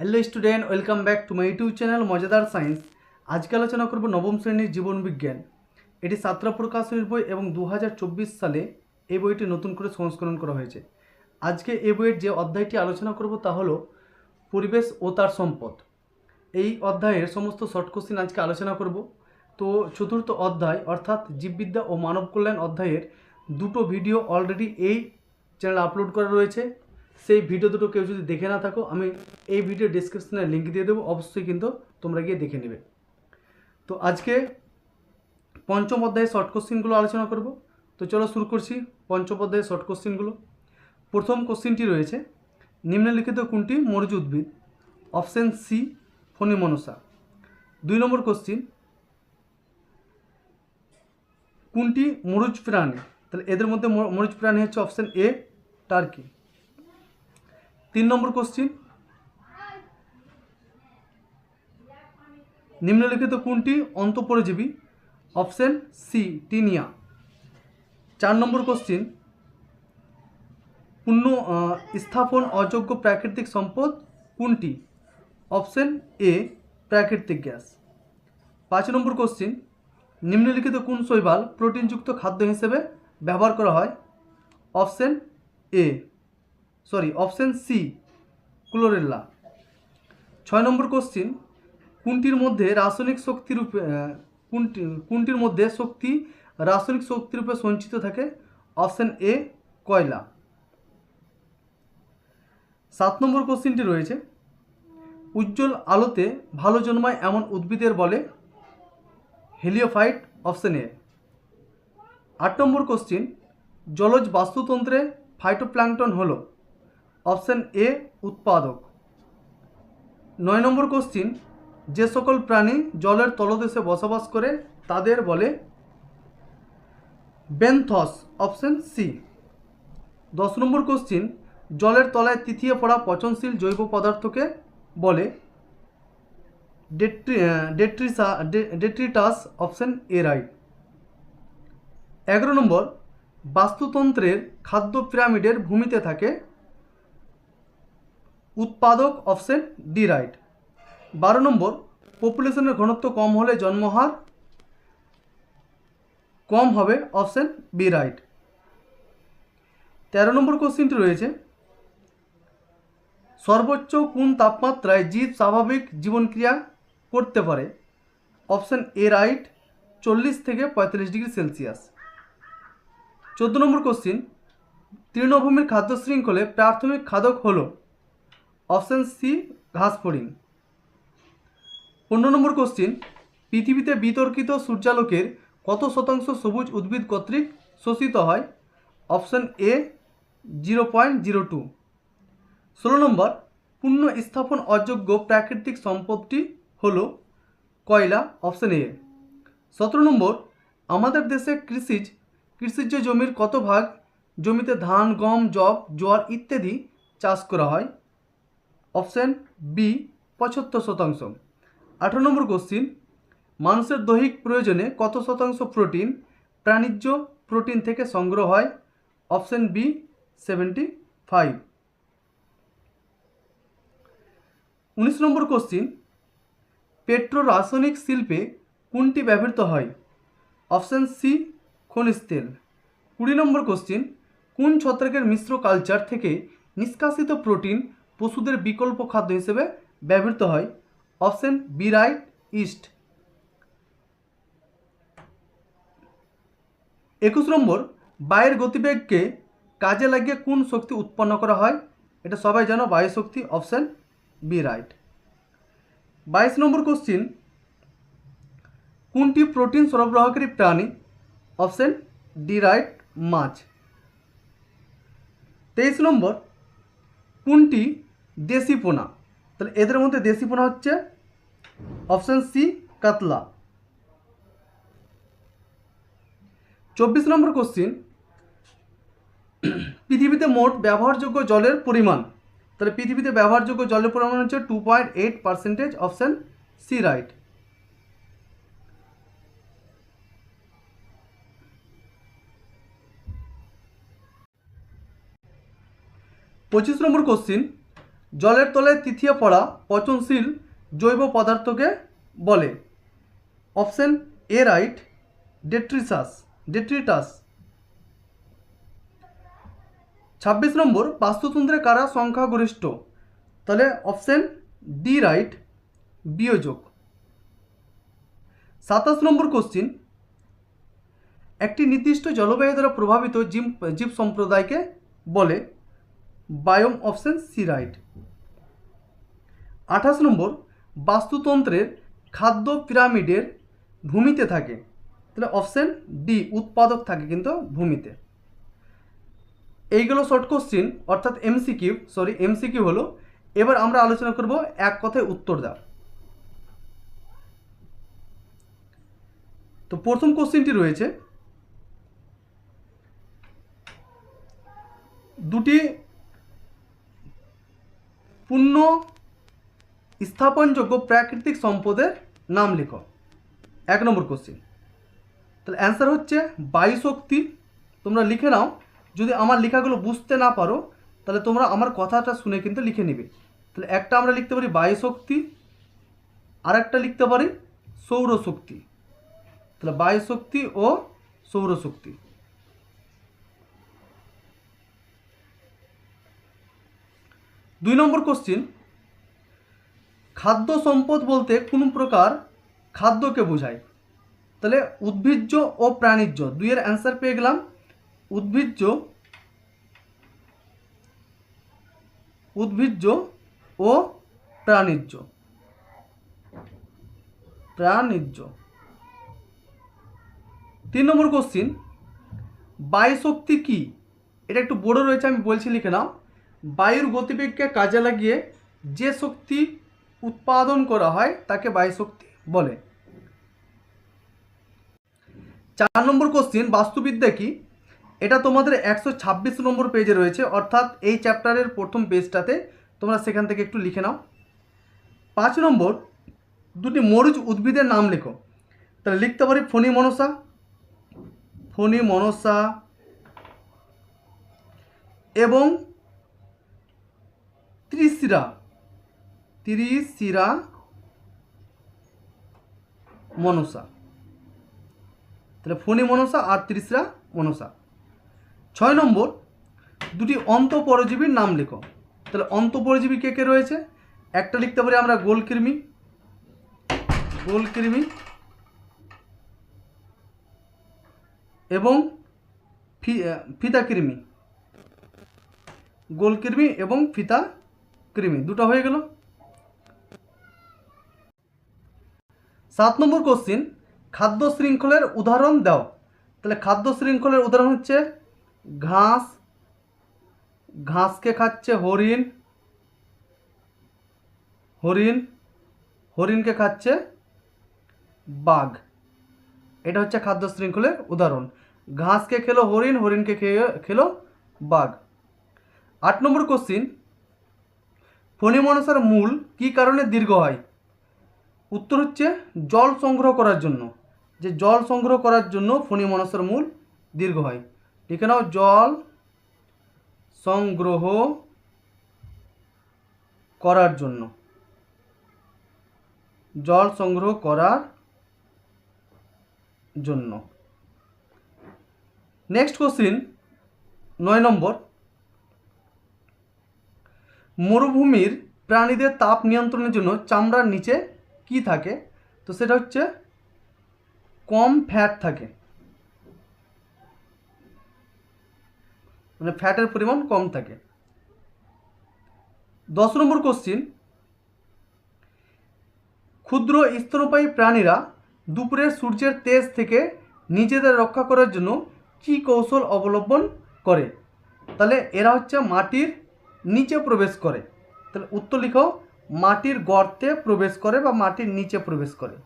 Hello student welcome back to my YouTube channel মজাদার science আজকে আলোচনা করব নবম শ্রেণির জীবন বিজ্ঞান। এটি সাতরা প্রকাশনীর বই এবং দু হাজার চব্বিশ সালে এই বইটি নতুন করে সংস্করণ করা হয়েছে। আজকে এই বইয়ের যে অধ্যায়টি আলোচনা করব তা হলো পরিবেশ ও তার সম্পদ। এই অধ্যায়ের সমস্ত শর্ট কোশ্চিন আজকে আলোচনা করব। তো চতুর্থ অধ্যায়, অর্থাৎ জীববিদ্যা ও মানব কল্যাণ অধ্যায়ের দুটো ভিডিও অলরেডি এই চ্যানেল আপলোড করা রয়েছে। সেই ভিডিও দুটো কেউ যদি দেখে না থাকো, আমি এই ভিডিও ডিসক্রিপশনে লিঙ্ক দিয়ে দেবো, অবশ্যই কিন্তু তোমরা গিয়ে দেখে নেবে। তো আজকে পঞ্চম অধ্যায়ে শর্ট কোশ্চিনগুলো আলোচনা করব। তো চলো শুরু করছি পঞ্চম অধ্যায়ে শর্ট কোশ্চিনগুলো প্রথম কোশ্চিনটি রয়েছে, নিম্নলিখিত কোনটি মরুজ উদ্ভিদ? অপশান সি ফণিমনসা। দুই নম্বর কোশ্চিন কোনটি মরুজ প্রাণী? তাহলে এদের মধ্যে মরুজ প্রাণী হচ্ছে অপশন এ টার্কি তিন নম্বর কোশ্চিন নিম্নলিখিত কোনটি অন্তঃপরজীবী? Option C tinea. চার নম্বর কোশ্চিন আহ, স্থাপন অযোগ্য প্রাকৃতিক সম্পদ কোনটি? অপশন এ প্রাকৃতিক গ্যাস। পাঁচ নম্বর কোশ্চিন নিম্নলিখিত কোন শৈবাল প্রোটিনযুক্ত খাদ্য হিসেবে ব্যবহার করা হয়? Option A sorry option C chlorella ছয় নম্বর কোশ্চিন কোনটির মধ্যে রাসায়নিক শক্তিরূপে কোনটি, কোনটির মধ্যে শক্তি রাসায়নিক শক্তিরূপে সঞ্চিত থাকে? অপশান এ কয়লা। সাত নম্বর কোশ্চিনটি রয়েছে, উজ্জ্বল আলোতে ভালো জন্মায় এমন উদ্ভিদের বলে হেলিওফাইট অপশন এ আট নম্বর কোশ্চিন জলজ বাস্তুতন্ত্রে ফাইটোপ্ল্যাঙ্কটন হল। অপশন এ, উৎপাদক। নয় নম্বর কোশ্চিন যে সকল প্রাণী জলের তলদেশে বসবাস করে, তাদের বলে বেনথস, অপশান সি। দশ নম্বর কোশ্চিন জলের তলায় তিথিয়ে পড়া পচনশীল জৈব পদার্থকে বলে ডেট্রি ডেট্রিসা ডেট্রিটাস, অপশান এ রাইট এগারো নম্বর, বাস্তুতন্ত্রের খাদ্য পিরামিডের ভূমিতে থাকে উৎপাদক অপশন ডি রাইট। বারো নম্বর পপুলেশনের ঘনত্ব কম হলে জন্মহার কম হবে অপশন বি রাইট। তেরো নম্বর কোশ্চিনটি রয়েছে, সর্বোচ্চ কোন তাপমাত্রায় জীব স্বাভাবিক জীবনক্রিয়া করতে পারে? অপশন এ রাইট, চল্লিশ থেকে পঁয়তাল্লিশ ডিগ্রি সেলসিয়াস। চোদ্দ নম্বর কোশ্চিন, তৃণভূমির খাদ্য শৃঙ্খলে প্রাথমিক খাদক হল অপশন সি ঘাস ফড়িং পনেরো নম্বর কোশ্চিন পৃথিবীতে বিতর্কিত সূর্যালোকের কত শতাংশ সবুজ উদ্ভিদ কর্তৃক শোষিত হয়? Option A, zero point zero two. ষোলো নম্বর, পূর্ণ স্থাপন অযোগ্য প্রাকৃতিক সম্পদটি হল কয়লা, অপশান এ। সতেরো নম্বর, আমাদের দেশে কৃষিজ কৃষিজ জমির কত ভাগ? জমিতে ধান, গম জব জোয়ার ইত্যাদি চাষ করা হয়? অপশন বি, পঁচাত্তর শতাংশ। আঠারো নম্বর কোশ্চিন মানুষের দৈহিক প্রয়োজনে কত শতাংশ প্রোটিন প্রাণীজ প্রোটিন থেকে সংগ্রহ হয়? অপশান বি সেভেন্টি ফাইভ উনিশ নম্বর কোশ্চিন পেট্রো রাসায়নিক শিল্পে কোনটি ব্যবহৃত হয়? অপশান সি, খনিজ তেল। কুড়ি নম্বর কোশ্চিন কোন ছত্রাকের মিশ্র কালচার থেকে নিষ্কাশিত প্রোটিন পশুদের বিকল্প খাদ্য হিসেবে ব্যবহৃত হয়। Option B right yeast. একুশ নম্বর, বায়ুর গতিবেগকে কাজে লাগিয়ে কোন শক্তি উৎপন্ন করা হয়? এটা সবাই জানো, বায়ু শক্তি, অপশন বি রাইট। বাইশ নম্বর কোশ্চিন, কোনটি প্রোটিন সরবরাহকারী প্রাণী? অপশন ডি রাইট মাছ। তেইশ নম্বর, কোনটি দেশি পোনা তাহলে এদের মধ্যে দেশি পোনা হচ্ছে অপশন সি, কাতলা। চব্বিশ নম্বর কোশ্চিন। পৃথিবীতে মোট ব্যবহারযোগ্য জলের পরিমাণ। তাহলে পৃথিবীতে ব্যবহারযোগ্য জলের পরিমাণ হচ্ছে two point eight percentage option C right পঁচিশ নম্বর কোশ্চিন। জলের তলে তিথিয়ে পড়া পচনশীল জৈব পদার্থকে বলে। অপশন এ রাইট ডেট্রিসাস ডেট্রিটাস। ছাব্বিশ নম্বর, বাস্তুতন্ত্রে কারা সংখ্যাগরিষ্ঠ? তাহলে অপশন ডি রাইট, বিয়োজক। সাতাশ নম্বর কোশ্চিন, একটি নির্দিষ্ট জলবায়ু দ্বারা প্রভাবিত জীব জীব সম্প্রদায়কে বলে। Biome option C right. আঠাশ নম্বর, বাস্তুতন্ত্রের খাদ্য পিরামিডের ভূমিতে থাকে। তাহলে অপশন ডি উৎপাদক থাকে কিন্তু ভূমিতে। এইগুলো শর্ট কোশ্চিন অর্থাৎ এমসিকিউ সরি এমসিকিউ হলো, এবার আমরা আলোচনা করব এক কথায় উত্তর দাও তো প্রথম কোশ্চিনটি রয়েছে, দুটি পূর্ণ স্থাপনযোগ্য প্রাকৃতিক সম্পদের নাম লেখো। এক নম্বর কোশ্চিন তাহলে অ্যান্সার হচ্ছে বায়ু শক্তি তোমরা লিখে নাও। যদি আমার লেখাগুলো বুঝতে না পারো, তাহলে তোমরা আমার কথাটা শুনে কিন্তু লিখে নিবে। তাহলে একটা আমরা লিখতে পারি বায়ু শক্তি আর একটা লিখতে পারি সৌরশক্তি। তাহলে বায়ু শক্তি ও সৌরশক্তি। দুই নম্বর কোশ্চিন খাদ্য সম্পদ বলতে কোন প্রকার খাদ্যকে বোঝায়? তাহলে উদ্ভিজ্জ ও প্রাণীজ, দুইয়ের অ্যান্সার পেয়ে গেলাম। উদ্ভিজ্জ উদ্ভিজ্জ ও প্রাণীজ। প্রাণীজ। তিন নম্বর কোশ্চিন বায়ুশক্তি কি? এটা একটু বড় রয়েছে, আমি বলছি লিখে নাও। বায়ুর গতিবেগকে কাজে লাগিয়ে যে শক্তি উৎপাদন করা হয় তাকে বায়ুশক্তি বলে। চার নম্বর কোশ্চিন বাস্তুবিদ্যা কি? এটা তোমাদের একশো ছাব্বিশ নম্বর পেজে রয়েছে, অর্থাৎ এই চ্যাপ্টারের প্রথম পেজটাতে তোমরা সেখান থেকে একটু লিখে নাও। পাঁচ নম্বর, দুটি মরুজ উদ্ভিদের নাম লেখো। তাহলে লিখতে পারি ফণি মনসা। ফণি মনসা এবং ত্রিশিরা। ত্রিশিরা মনসা। তাহলে ফণি মনসা আর ত্রিশিরা মনসা। ছয় নম্বর দুটি অন্তঃপরজীবীর নাম লেখো। তাহলে অন্তঃপরজীবী কে কে রয়েছে? একটা লিখতে পারি আমরা গোলকৃমি গোলকৃমি এবং ফি- আহ, ফিতাকৃমি গোলকৃমি এবং ফিতা কৃমি দুটো হয়ে গেল। সাত নম্বর কোশ্চিন খাদ্য শৃঙ্খলের উদাহরণ দাও। তাহলে খাদ্য শৃঙ্খলের উদাহরণ হচ্ছে ঘাস, ঘাসকে খাচ্ছে হরিণ হরিণ, হরিণকে খাচ্ছে বাঘ। এটা হচ্ছে খাদ্য শৃঙ্খলের উদাহরণ। ঘাসকে খেলো হরিণ, হরিণকে খেয়ে, খেলো বাঘ। আট নম্বর কোশ্চিন ফণিমনসার মূল কী কারণে দীর্ঘ হয়? উত্তর হচ্ছে জল সংগ্রহ করার জন্য। যে জল সংগ্রহ করার জন্য ফণিমনসার মূল দীর্ঘ হয়। লিখে নাও, জল সংগ্রহ করার জন্য। জল সংগ্রহ করার জন্য। নেক্সট কোশ্চিন নয় নম্বর। মরুভূমির প্রাণীদের তাপ নিয়ন্ত্রণের জন্য চামড়ার নিচে কি থাকে? তো সেটা হচ্ছে কম ফ্যাট থাকে। মানে ফ্যাটের পরিমাণ কম থাকে। দশ নম্বর কোশ্চিন ক্ষুদ্র স্তন্যপায়ী প্রাণীরা দুপুরের সূর্যের তেজ থেকে নিজেদের রক্ষা করার জন্য কি কৌশল অবলম্বন করে? তাহলে এরা হচ্ছে মাটির নিচে প্রবেশ করে। তাহলে উত্তর লিখো মাটির গর্তে প্রবেশ করে বা মাটির নিচে প্রবেশ করে।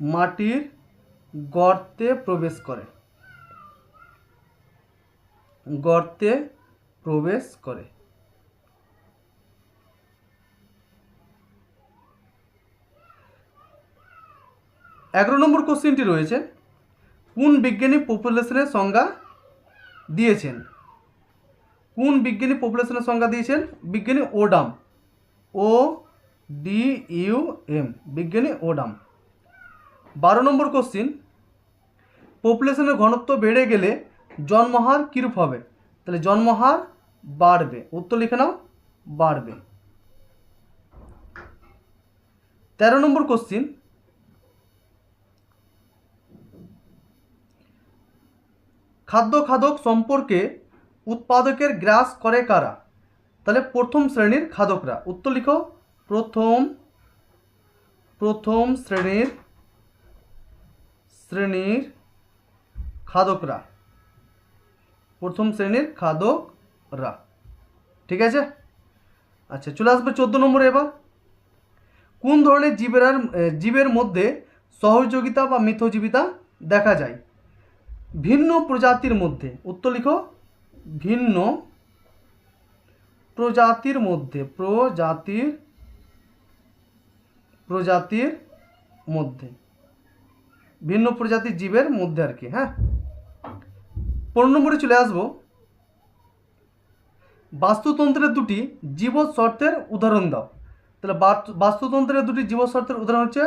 মাটির গর্তে প্রবেশ করে। গর্তে প্রবেশ করে। এগারো নম্বর কোশ্চেনটি রয়েছে, কোন বিজ্ঞানী পপুলেশনের সংজ্ঞা দিয়েছেন? কোন বিজ্ঞানী পপুলেশনের সংজ্ঞা দিয়েছেন? বিজ্ঞানী Odum. O, D, U, M, বিজ্ঞানী ওডাম। বারো নম্বর কোশ্চিন পপুলেশনের ঘনত্ব বেড়ে গেলে জন্মহার কীরূপ হবে? তাহলে জন্মহার বাড়বে। উত্তর লিখে নাও, বাড়বে। তেরো নম্বর কোশ্চিন খাদ্য খাদক সম্পর্কে উৎপাদকের গ্রাস করে কারা? তাহলে প্রথম শ্রেণির খাদকরা। উত্তর লিখো। প্রথম প্রথম শ্রেণির শ্রেণির খাদকরা। প্রথম শ্রেণির খাদকরা। ঠিক আছে? আচ্ছা চলে আসবে চোদ্দ নম্বরে এবার। কোন ধরনের জীবের জীবের মধ্যে সহযোগিতা বা মিথজীবিতা দেখা যায়? ভিন্ন প্রজাতির মধ্যে। উত্তর লিখো। ভিন্ন প্রজাতির মধ্যে, প্রজাতির প্রজাতির মধ্যে। ভিন্ন প্রজাতির জীবের মধ্যে আর কি হ্যাঁ? পনেরো নম্বরে চলে আসব। বাস্তুতন্ত্রের দুটি জীব শর্তের উদাহরণ দাও। তাহলে বাস্তু- বাস্তুতন্ত্রের দুটি জীবৎ শর্তের উদাহরণ হচ্ছে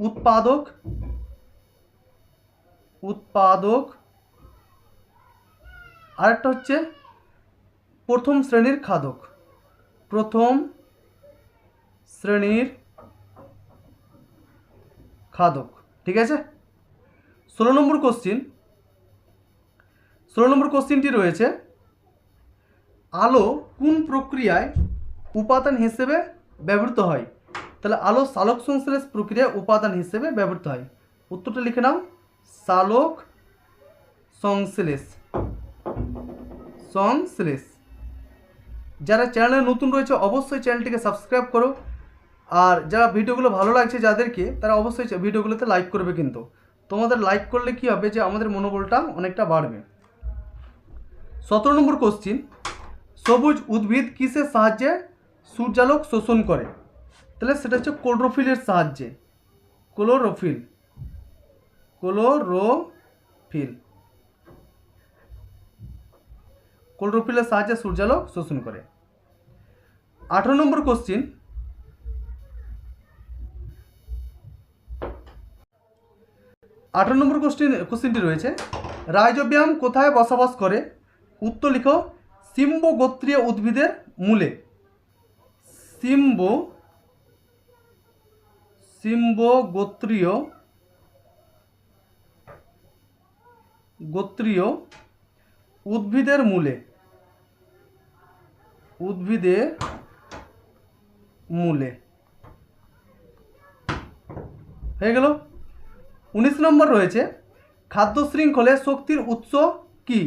উৎপাদক উৎপাদক, আরেকটা হচ্ছে প্রথম শ্রেণির খাদক। প্রথম শ্রেণির খাদক, ঠিক আছে? ষোলো নম্বর কোশ্চিন ষোলো নম্বর কোশ্চিনটি রয়েছে, আলো কোন প্রক্রিয়ায় উপাদান হিসেবে ব্যবহৃত হয়? তাহলে আলো সালোক সংশ্লেষ প্রক্রিয়ায় উপাদান হিসেবে ব্যবহৃত হয়। উত্তরটা লিখে নাও, সালোক সংশ্লেষ। সংশ্লেষ। যারা চ্যানেলে নতুন রয়েছে, অবশ্যই চ্যানেলটিকে সাবস্ক্রাইব করো। আর যারা ভিডিওগুলো ভালো লাগছে যাদেরকে, তারা অবশ্যই ভিডিওগুলোতে লাইক করবে কিন্তু। তোমাদের লাইক করলে কি হবে যে, আমাদের মনোবলটা অনেকটা বাড়বে। সতেরো নম্বর কোশ্চিন সবুজ উদ্ভিদ কিসের সাহায্যে সূর্যালোক শোষণ করে? তাহলে সেটা হচ্ছে ক্লোরোফিলের সাহায্যে। ক্লোরোফিল ক্লোরোফিল ক্লোরোফিলের সাহায্যে সূর্যালোক শোষণ করে। আঠারো নম্বর কোশ্চিন আঠারো নম্বর কোশ্চিন কোশ্চিনটি রয়েছে। রাইজোবিয়াম কোথায় বসবাস করে? উত্তর লিখো। সিম্ব গোত্রীয় উদ্ভিদের মূলে। সিম্ব সিম্ব গোত্রীয় গোত্রীয় উদ্ভিদের মূলে। উদ্ভিদের মূলে। হয়ে গেল? উনিশ নম্বর রয়েছে, খাদ্য শৃঙ্খলে শক্তির উৎস কি?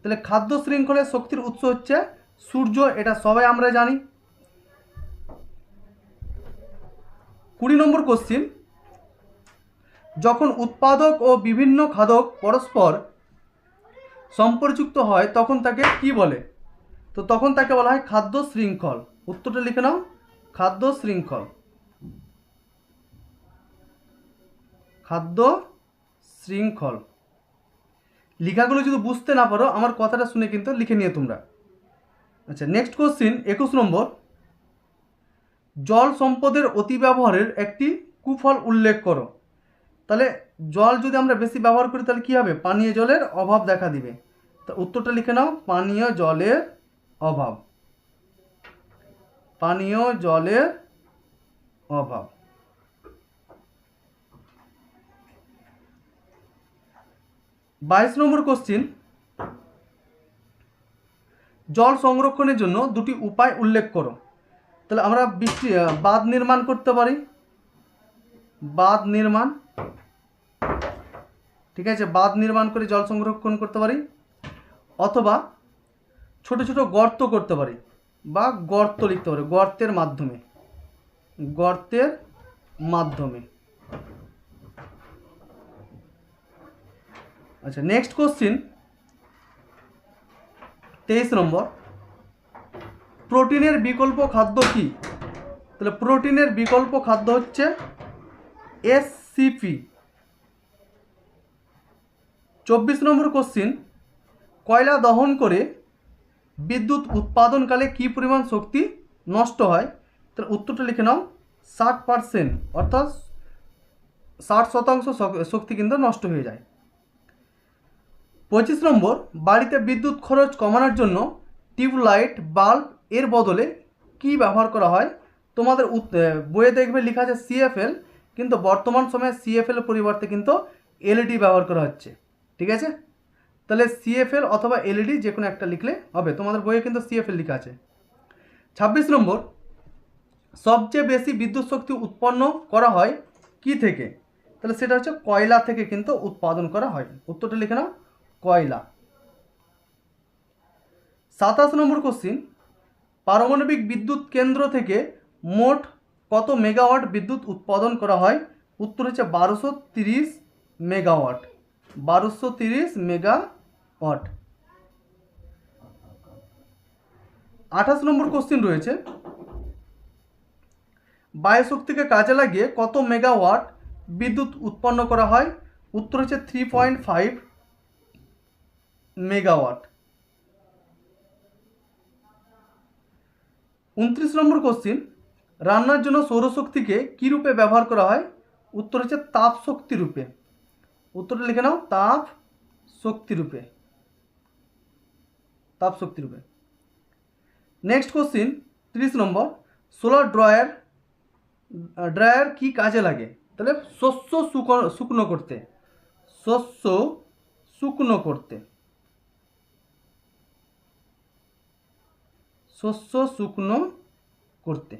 তাহলে খাদ্য শৃঙ্খলে শক্তির উৎস হচ্ছে সূর্য, এটা সবাই আমরা জানি। কুড়ি নম্বর কোশ্চিন যখন উৎপাদক ও বিভিন্ন খাদক পরস্পর সম্পর্কযুক্ত হয়, তখন তাকে কি বলে? তো তখন তাকে বলা হয় খাদ্য শৃঙ্খল। উত্তরটা লিখে নাও। খাদ্য শৃঙ্খল। খাদ্য শৃঙ্খল। লেখাগুলো যদি বুঝতে না পারো, আমার কথাটা শুনে কিন্তু লিখে নিয়ে তোমরা। আচ্ছা নেক্সট কোশ্চিন একুশ নম্বর। জল সম্পদের অতিব্যবহারের একটি কুফল উল্লেখ করো। তাহলে জল যদি আমরা বেশি ব্যবহার করি, তাহলে কী হবে? পানীয় জলের অভাব দেখা দিবে। তা উত্তরটা লিখে নাও, পানীয় জলের অভাব। পানীয় জলের অভাব। বাইশ নম্বর কোশ্চিন জল সংরক্ষণের জন্য দুটি উপায় উল্লেখ করো। তাহলে আমরা বৃষ্টি বাঁধ নির্মাণ করতে পারি। বাঁধ নির্মাণ, ঠিক আছে, বাঁধ নির্মাণ করে জল সংরক্ষণ করতে পারি। অথবা ছোট ছোট গর্ত করতে পারি। বা গর্ত লিখতে পারি গর্তের মাধ্যমে। গর্তের মাধ্যমে। আচ্ছা নেক্সট কোশ্চিন তেইশ নম্বর। প্রোটিনের বিকল্প খাদ্য কি? তাহলে প্রোটিনের বিকল্প খাদ্য হচ্ছে এস এসসিপি চব্বিশ নম্বর কোশ্চিন কয়লা দহন করে বিদ্যুৎ উৎপাদনকালে কী পরিমাণ শক্তি নষ্ট হয়? তাহলে উত্তরটা লিখে নাও, ষাট পার্সেন্ট অর্থাৎ ষাট শতাংশ শক্তি কিন্তু নষ্ট হয়ে যায়। পঁচিশ নম্বর, বাড়িতে বিদ্যুৎ খরচ কমানোর জন্য টিউবলাইট, বাল্ব এর বদলে কি ব্যবহার করা হয়? তোমাদের বইয়ে দেখবে লেখা আছে সিএফএল কিন্তু বর্তমান সময়ে সিএফএল পরিবর্তে কিন্তু এলইডি ব্যবহার করা হচ্ছে। ঠিক আছে? তাহলে সিএফএল অথবা এলইডি যে কোনো একটা লিখলে হবে। তোমাদের বইয়ে কিন্তু সিএফএল লেখা আছে। ছাব্বিশ নম্বর, সবচেয়ে বেশি বিদ্যুৎ শক্তি উৎপন্ন করা হয় কি থেকে? তাহলে সেটা হচ্ছে কয়লা থেকে কিন্তু উৎপাদন করা হয়। উত্তরটা লিখে নাও, কয়লা। সাতাশ নম্বর কোশ্চিন পারমাণবিক বিদ্যুৎ কেন্দ্র থেকে মোট কত মেগাওয়াট বিদ্যুৎ উৎপাদন করা হয়? উত্তর হচ্ছে বারোশো তিরিশ মেগাওয়াট। বারোশো তিরিশ মেগাওয়াট আঠাশ নম্বর কোশ্চিন রয়েছে। বায়ুশক্তিকে কাজে লাগিয়ে কত মেগাওয়াট বিদ্যুৎ উৎপন্ন করা হয়? উত্তর হচ্ছে থ্রি পয়েন্ট ফাইভ মেগাওয়াট উনত্রিশ নম্বর কোশ্চিন রান্নার জন্য সৌরশক্তিকে কী রূপে ব্যবহার করা হয়? উত্তর হচ্ছে তাপ শক্তি রূপে। উত্তরটা লিখে নাও তাপ শক্তি রূপে। তাপ শক্তি রূপে নেক্সট কোশ্চিন তিরিশ নম্বর। সোলার ড্রয়ার ড্রায়ার কি কাজে লাগে? তাহলে শস্য শুকনো করতে। শস্য শুকনো করতে। শস্য শুকনো করতে।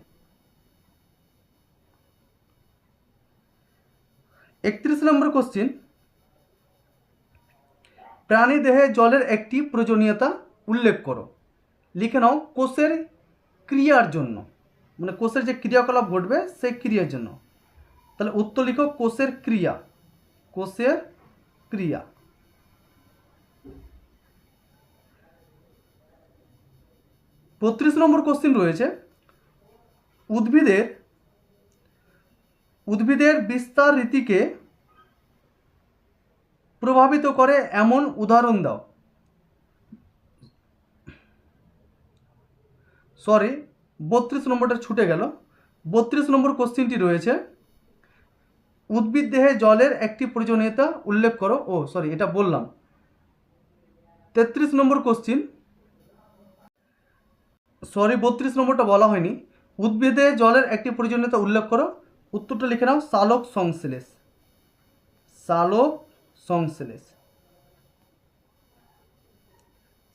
একত্রিশ নম্বর কোশ্চিন প্রাণী দেহে জলের একটি প্রয়োজনীয়তা উল্লেখ করো। লিখে নাও কোষের ক্রিয়ার জন্য। মানে কোষের যে ক্রিয়াকলাপ ঘটবে, সেই ক্রিয়ার জন্য। তাহলে উত্তর লিখো, কোষের ক্রিয়া। কোষের ক্রিয়া। বত্রিশ নম্বর কোশ্চিন রয়েছে। উদ্ভিদের উদ্ভিদের বিস্তার রীতিকে প্রভাবিত করে এমন উদাহরণ দাও। সরি বত্রিশ নম্বরটা ছুটে গেল। বত্রিশ নম্বর কোশ্চিনটি রয়েছে, উদ্ভিদ দেহে জলের একটি প্রয়োজনীয়তা উল্লেখ করো। ও সরি এটা বললাম। তেত্রিশ নম্বর কোশ্চিন সরি বত্রিশ নম্বরটা বলা হয়নি। উদ্ভিদে জলের একটি প্রয়োজনীয়তা উল্লেখ করো। উত্তরটা লিখে নাও, সালোক সংশ্লেষ। সালোক সংশ্লেষ।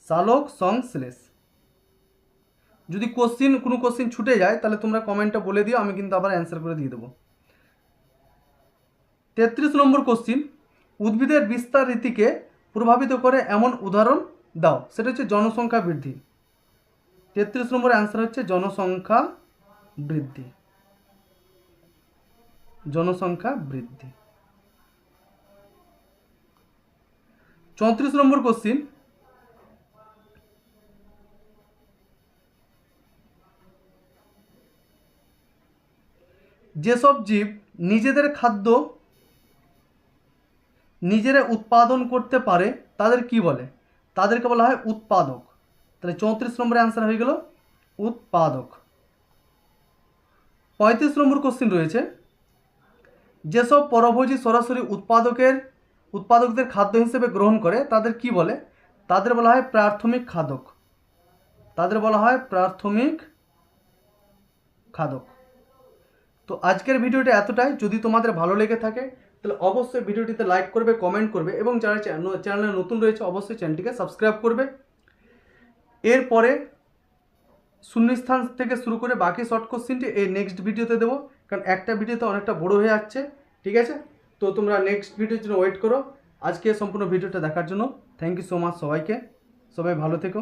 সালোক সংশ্লেষ। যদি কোশ্চিন কোনো কোশ্চিন ছুটে যায়, তাহলে তোমরা কমেন্টটা বলে দিও, আমি কিন্তু আবার অ্যান্সার করে দিয়ে দেবো। তেত্রিশ নম্বর কোশ্চিন উদ্ভিদের বিস্তার রীতিকে প্রভাবিত করে এমন উদাহরণ দাও, সেটা হচ্ছে জনসংখ্যা বৃদ্ধি। তেত্রিশ নম্বর অ্যান্সার হচ্ছে জনসংখ্যা বৃদ্ধি। জনসংখ্যা বৃদ্ধি। চৌত্রিশ নম্বর কোশ্চিন যেসব জীব নিজেদের খাদ্য নিজেরা উৎপাদন করতে পারে, তাদের কি বলে? তাদেরকে বলা হয় উৎপাদক। তাহলে চৌত্রিশ নম্বরে অ্যান্সার হয়ে গেল, উৎপাদক। পঁয়ত্রিশ নম্বর কোশ্চিন রয়েছে, যেসব পরভোজী সরাসরি উৎপাদকের, উৎপাদকদের খাদ্য হিসেবে গ্রহণ করে, তাদের কি বলে? তাদের বলা হয় প্রাথমিক খাদক। তাদের বলা হয় প্রাথমিক খাদক। তো আজকের ভিডিওটা এতটাই। যদি তোমাদের ভালো লেগে থাকে, তাহলে অবশ্যই ভিডিওটিতে লাইক করবে কমেন্ট করবে, এবং যারা চ্যানেলে নতুন রয়েছে, অবশ্যই চ্যানেলটিকে সাবস্ক্রাইব করবে। এরপরে শূন্যস্থান থেকে শুরু করে বাকি শর্ট কোশ্চিনটি এই নেক্সট ভিডিওতে দেবো, কারণ একটা ভিডিওতে অনেকটা বড় হয়ে যাচ্ছে, ঠিক আছে? তো তোমরা নেক্সট ভিডিওর জন্য ওয়েট করো। আজকে সম্পূর্ণ ভিডিওটা দেখার জন্য। থ্যাংক ইউ সো মাচ সবাইকে। সবাই ভালো থেকো।